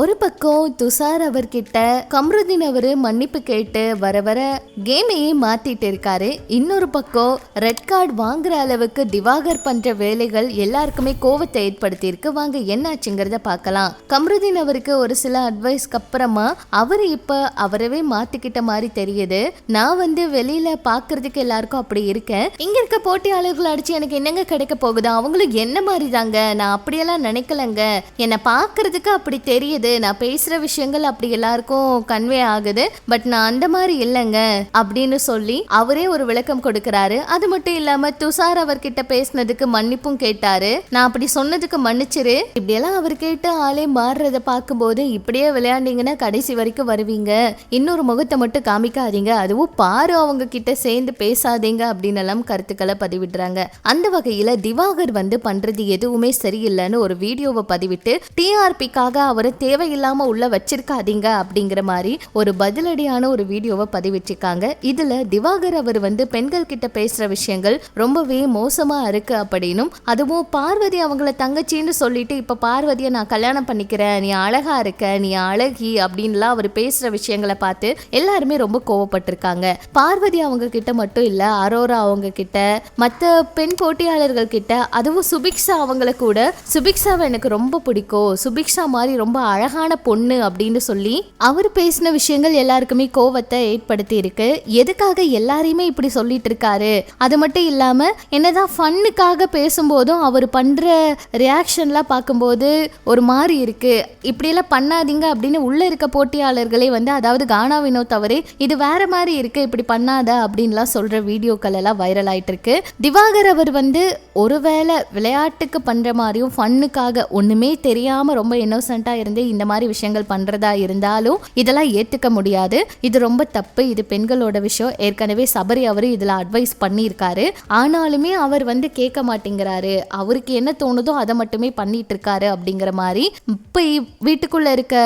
ஒரு பக்கம் துஷார் அவர்கிட்ட கம்ருதீன் அவரு மன்னிப்பு கேட்டு வர வர கேமையே மாத்திட்டு இருக்காரு. இன்னொரு பக்கம் ரெட் கார்டு வாங்குற அளவுக்கு திவாகர் பண்ற வேலைகள் எல்லாருக்குமே கோவத்தை ஏற்படுத்தி இருக்கு வாங்க என்னாச்சுங்கிறத பார்க்கலாம். கம்ருதீன் அவருக்கு ஒரு சில அட்வைஸ்க்கு அப்புறமா அவர் இப்ப அவரவே மாத்திக்கிட்ட மாதிரி தெரியுது. நான் வந்து வெளியில பாக்குறதுக்கு எல்லாருக்கும் அப்படி இருக்கேன். இங்க இருக்க போட்டியாளர்கள் அடிச்சு எனக்கு என்னங்க கிடைக்க போகுது? அவங்களும் என்ன மாதிரி தாங்க நான் அப்படியெல்லாம் நினைக்கலங்க. என்னை பாக்குறதுக்கு அப்படி தெரியுது. நான் பேசுற விஷயங்கள் அப்படி எல்லாருக்கும் கன்வே ஆகுது. பட் நான் அந்த மாதிரி இல்லைங்க அப்படின்னு சொல்லி அவரே ஒரு விளக்கம் கொடுக்கறாரு. அது மட்டும் இல்லாம துஷார் அவர்கிட்ட பேசினதுக்கு மன்னிப்பும் கேட்டாரு. நான் அப்படி சொன்னதுக்கு மன்னிச்சிரு. இப்படியெல்லாம் அவர் கேட்டு ஆளே மாறுறத பார்க்கும்போது இப்படியே விளையாண்டீங்கன்னா கடைசி வரைக்கும் வருவீங்க. இன்னொரு முகத்தை மட்டும் காமிக்காதீங்க. அதுவும் பாரு அவங்க கிட்ட சேர்ந்து பேசாதீங்க அப்படின்னு எல்லாம் கருத்துக்களை பதிவிடுறாங்க. அந்த வகையில திவாகர் வந்து பண்றது எதுவுமே சரியில்லைன்னு ஒரு வீடியோவை பதிவிட்டு டிஆர்பிக்காக அவரை தேவையில்லாமல் உள்ள வச்சிருக்காதீங்க அப்படிங்கிற மாதிரி ஒரு பதிலடியான ஒரு வீடியோவை பதிவிட்டிருக்காங்க. இதில் திவாகர் அவர் வந்து பெண்கள் கிட்ட பேசுகிற விஷயங்கள் ரொம்பவே மோசமாக இருக்கு அப்படின்னும் அதுவும் பார்வதி அவங்கள தங்கச்சின்னு சொல்லிட்டு இப்போ பார்வதியை நான் கல்யாணம் பண்ணிக்கிறேன் நீ அழகா இருக்க நீ அழகி அப்படின்லாம் அவர் பேசுகிற விஷயங்களை பார்த்து எல்லாருமே ரொம்ப கோவப்பட்டிருக்காங்க. பார்வதி அவங்க கிட்ட மட்டும் இல்லை அரோரா அவங்க கிட்ட மற்ற பெண் போட்டியாளர்கள் கிட்ட அதுவும் சுபிக்ஷா அவங்கள கூட. சுபிக்ஷாவை எனக்கு ரொம்ப பிடிக்கும். சுபிக்ஷா மாதிரி ரொம்ப அழகான பொண்ணு அப்படின்னு சொல்லி அவர் பேசின விஷயங்கள் எல்லாருக்குமே கோவத்தை ஏற்படுத்தி இருக்கு எதுக்காக எல்லாரையுமே இப்படி சொல்லிட்டு இருக்காரு அது மட்டும் இல்லாம என்னதான் ஃபன்னுக்காக பேசும்போதும் அவர் பண்ற ரியாக்ஷன்லாம் பார்க்கும்போது ஒரு மாதிரி இருக்கு. இப்படியெல்லாம் பண்ணாதீங்க அப்படின்னு உள்ள இருக்க போட்டியாளர்களே வந்து அதாவது கானா வினோத் அவரே இது வேற மாதிரி இருக்கு இப்படி பண்ணாத அப்படின்லாம் சொல்ற வீடியோக்கள் எல்லாம் வைரல் ஆயிட்டு இருக்கு திவாகர் அவர் வந்து ஒருவேளை விளையாட்டுக்கு பண்ற மாதிரியும் ஃபன்னுக்காக ஒண்ணுமே தெரியாம ரொம்ப இன்னோசென்ட்டா இருந்து இந்த மாதிரி விஷயங்கள் பண்றதா இருந்தாலும் இதெல்லாம் ஏத்துக்க முடியாது. இது ரொம்ப தப்பு. இது பெண்களோட விஷயம். ஏற்கனவே சபரி அவர் இதுல அட்வைஸ் பண்ணியிருக்காரு. ஆனாலுமே அவர் வந்து கேட்க மாட்டேங்கிறாரு. அவருக்கு என்ன தோணுதோ அதை மட்டுமே பண்ணிட்டு இருக்காரு அப்படிங்கிற மாதிரி. இப்போ வீட்டுக்குள்ள இருக்க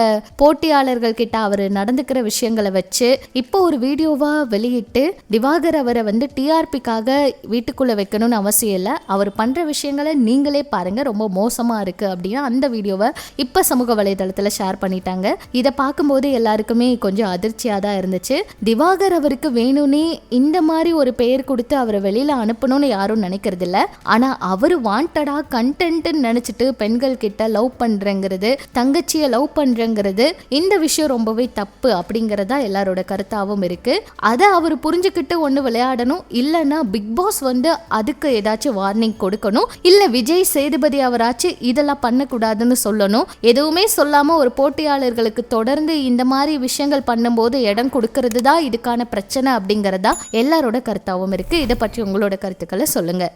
போட்டியாளர்கள் கிட்ட அவர் நடந்துக்கிற விஷயங்களை வச்சு இப்போ ஒரு வீடியோவா வெளியிட்டு திவாகர் அவரை வந்து டிஆர்பிக்காக வீட்டுக்குள்ள வைக்கணும்னு அவசியம் இல்லை. அவர் பண்ற விஷயங்களை நீங்களே பாருங்க. ரொம்ப மோசமா இருக்கு அப்படின்னா அந்த வீடியோவை இப்போ சமூக வலைதளத்தில் ஷேர் பண்ணிட்டாங்க. இதை பார்க்கும்போது எல்லாருக்குமே கொஞ்சம் அதிர்ச்சியாக தான் இருந்துச்சு. திவாகர் அவருக்கு வேணும்னே இந்த மாதிரி ஒரு பெயர் கொடுத்து அவரை வெளியில் அனுப்பணும்னு யாரும் நினைக்கிறது இல்ல ஆனால் அவர் வாண்டடா கண்டென்ட்னு நினச்சிட்டு பெண்கள் கிட்ட லவ் பண்ணுறங்கிறது தங்கச்சியை லவ் பண்ணுறங்கிறது இந்த விஷயம் ரொம்பவே தப்பு அப்படிங்கிறதா எல்லாரோட கருத்தாகவும் இருக்கு. அதை அவர் புரிஞ்சுக்கிட்டு ஒன்று விளையாடணும். இல்லைன்னா பிக் பாஸ் வந்து அதுக்கு ஏதாச்சும் வார்னிங் கொடுக்கணும். இல்லை விஜய் சேதுபதி அவராச்சும் இதெல்லாம் பண்ணக்கூடாதுன்னு சொல்லணும். எதுவுமே சொல்லாமல் ஒரு போட்டியாளர்களுக்கு தொடர்ந்து இந்த மாதிரி விஷயங்கள் பண்ணும்போது இடம் கொடுக்கறது தான் இதுக்கான பிரச்சனை அப்படிங்கிறதா எல்லாரோட கருத்தாகவும் இருக்குது இதை பற்றி உங்களோட கருத்துக்களை சொல்லுங்கள்